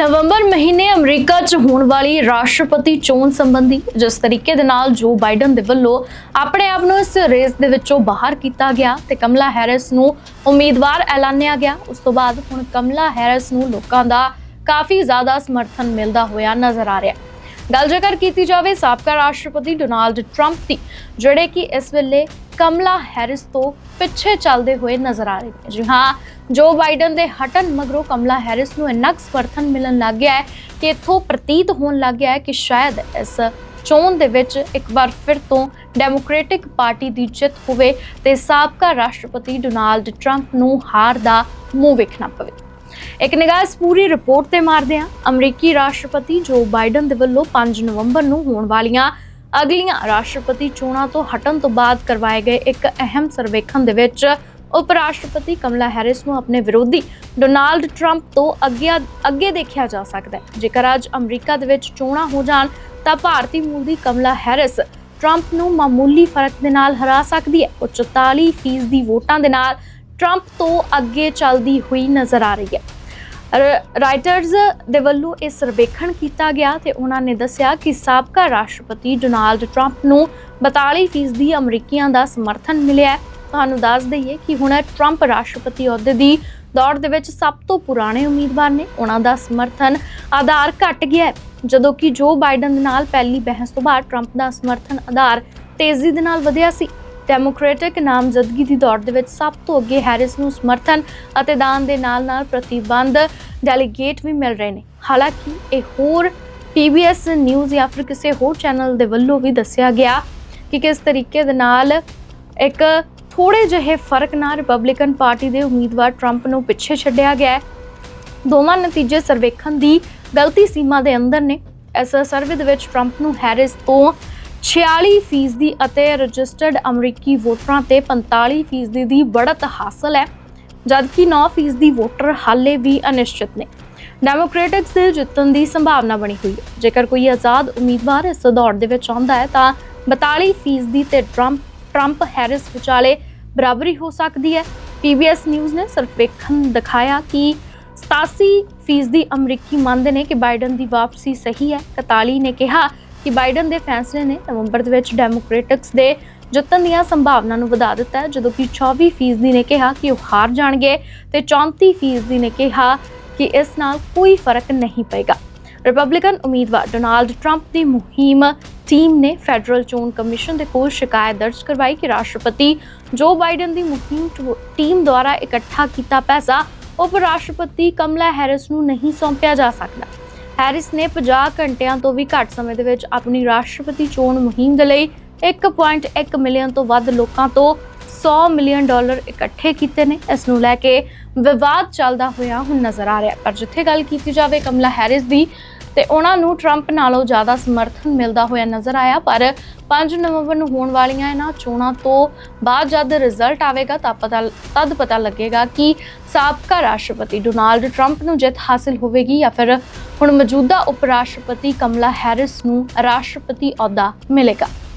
ਨਵੰਬਰ ਮਹੀਨੇ ਅਮਰੀਕਾ 'ਚ ਹੋਣ ਵਾਲੀ ਰਾਸ਼ਟਰਪਤੀ ਚੋਣ ਸੰਬੰਧੀ ਜਿਸ ਤਰੀਕੇ ਦੇ ਨਾਲ ਜੋ ਬਾਈਡਨ ਦੇ ਵੱਲੋਂ ਆਪਣੇ ਆਪ ਨੂੰ ਇਸ ਰੇਸ ਦੇ ਵਿੱਚੋਂ ਬਾਹਰ ਕੀਤਾ ਗਿਆ ਤੇ ਕਮਲਾ ਹੈਰਿਸ ਨੂੰ ਉਮੀਦਵਾਰ ਐਲਾਨਿਆ ਗਿਆ, ਉਸ ਤੋਂ ਬਾਅਦ ਹੁਣ ਕਮਲਾ ਹੈਰਿਸ ਨੂੰ ਲੋਕਾਂ ਦਾ ਕਾਫੀ ਜ਼ਿਆਦਾ ਸਮਰਥਨ ਮਿਲਦਾ ਹੋਇਆ ਨਜ਼ਰ ਆ ਰਿਹਾ ਹੈ। ਗੱਲ ਜੇਕਰ ਕੀਤੀ ਜਾਵੇ, ਸਾਬਕਾ ਰਾਸ਼ਟਰਪਤੀ ਡੋਨਾਲਡ ਟਰੰਪ ਦੀ, ਜਿਹੜੇ ਕਿ ਇਸ ਵੇਲੇ ਕਮਲਾ ਹੈਰਿਸ ਤੋਂ ਪਿੱਛੇ ਚੱਲਦੇ ਹੋਏ ਨਜ਼ਰ ਆ ਰਹੇ ਨੇ। ਜੀ ਹਾਂ, ਜੋ ਬਾਈਡਨ ਦੇ ਹਟਣ ਮਗਰੋਂ ਕਮਲਾ ਹੈਰਿਸ ਨੂੰ ਇੰਨਾ ਕੁ ਸਮਰਥਨ ਮਿਲਣ ਲੱਗ ਗਿਆ ਹੈ ਕਿ ਇਥੋਂ ਪ੍ਰਤੀਤ ਹੋਣ ਲੱਗ ਗਿਆ ਹੈ ਕਿ ਸ਼ਾਇਦ ਇਸ ਚੋਣ ਦੇ ਵਿੱਚ ਇੱਕ ਵਾਰ ਫਿਰ ਤੋਂ ਡੈਮੋਕ੍ਰੈਟਿਕ ਪਾਰਟੀ ਦੀ ਜਿੱਤ ਹੋਵੇ ਤੇ ਸਾਬਕਾ ਰਾਸ਼ਟਰਪਤੀ ਡੋਨਾਲਡ ਟਰੰਪ ਨੂੰ ਹਾਰ ਦਾ ਮੂੰਹ ਵੇਖਣਾ ਪਵੇ। ਇੱਕ ਨਿਗਾਹ ਇਸ ਪੂਰੀ ਰਿਪੋਰਟ ਤੇ ਮਾਰਦੇ ਹਾਂ। ਅਮਰੀਕੀ ਰਾਸ਼ਟਰਪਤੀ ਜੋ ਬਾਈਡਨ ਦੇ ਵੱਲੋਂ 5 ਨਵੰਬਰ ਨੂੰ ਹੋਣ ਵਾਲੀਆਂ ਅਗਲੀਆਂ ਰਾਸ਼ਟਰਪਤੀ ਚੋਣਾਂ ਤੋਂ ਹਟਣ ਤੋਂ ਬਾਅਦ ਕਰਵਾਏ ਗਏ ਇੱਕ ਅਹਿਮ ਸਰਵੇਖਣ ਦੇ ਵਿੱਚ ਉਪ ਰਾਸ਼ਟਰਪਤੀ ਕਮਲਾ ਹੈਰਿਸ ਨੂੰ ਆਪਣੇ ਵਿਰੋਧੀ ਡੋਨਾਲਡ ਟਰੰਪ ਤੋਂ ਅੱਗੇ ਅੱਗੇ ਦੇਖਿਆ ਜਾ ਸਕਦਾ ਹੈ। ਜੇਕਰ ਅੱਜ ਅਮਰੀਕਾ ਦੇ ਵਿੱਚ ਚੋਣਾਂ ਹੋ ਜਾਣ, ਤਾਂ ਭਾਰਤੀ ਮੂਲ ਦੀ ਕਮਲਾ ਹੈਰਿਸ ਟਰੰਪ ਨੂੰ ਮਾਮੂਲੀ ਫ਼ਰਕ ਦੇ ਨਾਲ ਹਰਾ ਸਕਦੀ ਹੈ। ਉਹ 44% ਦੀ ਵੋਟਾਂ ਦੇ ਨਾਲ ਟਰੰਪ ਤੋਂ ਅੱਗੇ ਚੱਲਦੀ ਹੋਈ ਨਜ਼ਰ ਆ ਰਹੀ ਹੈ। ਰਾਈਟਰਜ਼ ਦੇ ਵੱਲੋਂ ਇਹ ਸਰਵੇਖਣ ਕੀਤਾ ਗਿਆ ਤੇ ਉਹਨਾਂ ਨੇ ਦੱਸਿਆ ਕਿ ਸਾਬਕਾ ਰਾਸ਼ਟਰਪਤੀ ਡੋਨਾਲਡ ਟਰੰਪ ਨੂੰ 42% ਦੀ ਅਮਰੀਕੀਆਂ ਦਾ ਸਮਰਥਨ ਮਿਲਿਆ ਹੈ। ਤੁਹਾਨੂੰ ਦੱਸ ਦਈਏ ਕਿ ਹੁਣ ਟਰੰਪ ਰਾਸ਼ਟਰਪਤੀ ਅਹੁਦੇ ਦੀ ਦੌੜ ਦੇ ਵਿੱਚ ਸਭ ਤੋਂ ਪੁਰਾਣੇ ਉਮੀਦਵਾਰ ਨੇ। ਉਹਨਾਂ ਦਾ ਸਮਰਥਨ ਆਧਾਰ ਘਟ ਗਿਆ ਹੈ। ਜਦੋਂ ਕਿ ਜੋ ਬਾਈਡਨ ਦੇ ਨਾਲ ਪਹਿਲੀ ਬਹਿਸ ਤੋਂ ਬਾਅਦ ਟਰੰਪ ਦਾ ਸਮਰਥਨ ਆਧਾਰ ਤੇਜ਼ੀ ਦੇ ਨਾਲ ਵਧਿਆ ਸੀ। ਡੈਮੋਕ੍ਰੈਟਿਕ ਨਾਮਜ਼ਦਗੀ ਦੀ ਦੌੜ ਦੇ ਵਿੱਚ ਸਭ ਤੋਂ ਅੱਗੇ ਹੈਰਿਸ ਨੂੰ ਸਮਰਥਨ ਅਤੇ ਦਾਨ ਦੇ ਨਾਲ-ਨਾਲ ਪ੍ਰਤੀਬੰਧ ਡੈਲੀਗੇਟ ਵੀ ਮਿਲ ਰਹੇ ਨੇ। ਹਾਲਾਂਕਿ ਇਹ ਹੋਰ PBS ਨਿਊਜ਼ ਜਾਂ ਫਿਰ ਕਿਸੇ ਹੋਰ ਚੈਨਲ ਦੇ ਵੱਲੋਂ ਵੀ ਦੱਸਿਆ ਗਿਆ ਕਿ ਕਿਸ ਤਰੀਕੇ ਦੇ ਨਾਲ ਇੱਕ ਥੋੜੇ ਜਿਹੇ ਫ਼ਰਕ ਨਾਲ ਰਿਪਬਲਿਕਨ ਪਾਰਟੀ ਦੇ ਉਮੀਦਵਾਰ ਟਰੰਪ ਨੂੰ ਪਿੱਛੇ ਛੱਡਿਆ ਗਿਆ ਹੈ। ਦੋਵਾਂ ਨਤੀਜੇ ਸਰਵੇਖਣ ਦੀ ਗਲਤੀ ਸੀਮਾ ਦੇ ਅੰਦਰ ਨੇ। ਇਸ ਸਰਵੇ ਦੇ ਵਿੱਚ ਟਰੰਪ ਨੂੰ ਹੈਰਿਸ ਤੋਂ 46% ਅਤੇ ਰਜਿਸਟਰਡ ਅਮਰੀਕੀ ਵੋਟਰਾਂ ਤੇ 45% ਦੀ ਬੜਤ ਹਾਸਲ ਹੈ, ਜਦਕਿ 9% ਦੀ ਵੋਟਰ ਹਾਲੇ ਵੀ ਅਨਿਸ਼ਚਿਤ ਨੇ। ਡੈਮੋਕ੍ਰੈਟਿਕਸ ਦੇ ਜਿੱਤਣ ਦੀ ਸੰਭਾਵਨਾ ਬਣੀ ਹੋਈ ਹੈ। ਜੇਕਰ ਕੋਈ ਆਜ਼ਾਦ ਉਮੀਦਵਾਰ ਇਸ ਦੌੜ ਦੇ ਵਿੱਚ ਆਉਂਦਾ ਹੈ, ਤਾਂ 42% ਦੀ ਤੇ ਟਰੰਪ ਟਰੰਪ ਹੈਰਿਸ ਵਿਚਾਲੇ ਬਰਾਬਰੀ ਹੋ ਸਕਦੀ ਹੈ। PBS ਨਿਊਜ਼ ਨੇ ਸਰਵੇਖਣ ਦਿਖਾਇਆ ਕਿ 87% ਅਮਰੀਕੀ ਮੰਨਦੇ ਨੇ ਕਿ ਬਾਈਡਨ ਦੀ ਵਾਪਸੀ ਸਹੀ ਹੈ। 41 ਨੇ ਕਿਹਾ ਕਿ ਬਾਈਡਨ ਦੇ ਫੈਸਲੇ ਨੇ ਨਵੰਬਰ ਦੇ ਵਿੱਚ ਡੈਮੋਕ੍ਰੈਟਿਕਸ ਦੇ ਜਿੱਤਣ ਦੀਆਂ ਸੰਭਾਵਨਾ ਨੂੰ ਵਧਾ ਦਿੱਤਾ ਹੈ, ਜਦੋਂ ਕਿ 24% ਨੇ ਕਿਹਾ ਕਿ ਉਹ ਹਾਰ ਜਾਣਗੇ ਤੇ 34% ਨੇ ਕਿਹਾ ਕਿ ਇਸ ਨਾਲ ਕੋਈ ਫ਼ਰਕ ਨਹੀਂ ਪਏਗਾ। ਰਿਪਬਲਿਕਨ ਉਮੀਦਵਾਰ ਡੋਨਾਲਡ ਟਰੰਪ ਦੀ ਮੁਹਿੰਮ ਟੀਮ ਨੇ ਫੈਡਰਲ ਚੋਣ ਕਮਿਸ਼ਨ ਦੇ ਕੋਲ ਸ਼ਿਕਾਇਤ ਦਰਜ ਕਰਵਾਈ ਕਿ ਰਾਸ਼ਟਰਪਤੀ ਜੋ ਬਾਈਡਨ ਦੀ ਮੁਹਿੰਮ ਟੀਮ ਦੁਆਰਾ ਇਕੱਠਾ ਕੀਤਾ ਪੈਸਾ ਉਪ ਰਾਸ਼ਟਰਪਤੀ ਕਮਲਾ ਹੈਰਿਸ ਨੂੰ ਨਹੀਂ ਸੌਂਪਿਆ ਜਾ ਸਕਦਾ। ਹੈਰਿਸ ਨੇ 50 ਘੰਟਿਆਂ ਤੋਂ ਵੀ ਘੱਟ ਸਮੇਂ ਦੇ ਵਿੱਚ ਆਪਣੀ ਰਾਸ਼ਟਰਪਤੀ ਚੋਣ ਮੁਹਿੰਮ ਦੇ ਲਈ 1.1 ਮਿਲੀਅਨ ਤੋਂ ਵੱਧ ਲੋਕਾਂ ਤੋਂ 100 ਮਿਲੀਅਨ ਡਾਲਰ ਇਕੱਠੇ ਕੀਤੇ ਨੇ। ਇਸ ਨੂੰ ਲੈ ਕੇ ਵਿਵਾਦ ਚੱਲਦਾ ਹੋਇਆ ਹੁਣ ਨਜ਼ਰ ਆ ਰਿਹਾ ਪਰ ਜਿੱਥੇ ਗੱਲ ਕੀਤੀ ਜਾਵੇ, ਕਮਲਾ ਹੈਰਿਸ ਦੀ ਤੇ ਉਹਨਾਂ ਨੂੰ ਟਰੰਪ ਨਾਲੋਂ ਜ਼ਿਆਦਾ ਸਮਰਥਨ ਮਿਲਦਾ ਹੋਇਆ ਨਜ਼ਰ ਆਇਆ, ਪਰ 5 ਨਵੰਬਰ ਨੂੰ ਹੋਣ ਵਾਲੀਆਂ ਇਹਨਾਂ ਚੋਣਾਂ ਤੋਂ ਬਾਅਦ ਜਦ ਰਿਜ਼ਲਟ ਆਵੇਗਾ ਤਾਂ ਪਤਾ, ਤਦ ਪਤਾ ਲੱਗੇਗਾ ਕਿ ਸਾਬਕਾ ਰਾਸ਼ਟਰਪਤੀ ਡੋਨਾਲਡ ਟਰੰਪ ਨੂੰ ਜਿੱਤ ਹਾਸਲ ਹੋਵੇਗੀ ਜਾਂ ਫਿਰ ਹੁਣ ਮੌਜੂਦਾ ਉਪ ਰਾਸ਼ਟਰਪਤੀ ਕਮਲਾ ਹੈਰਿਸ ਨੂੰ ਰਾਸ਼ਟਰਪਤੀ ਅਹੁਦਾ ਮਿਲੇਗਾ।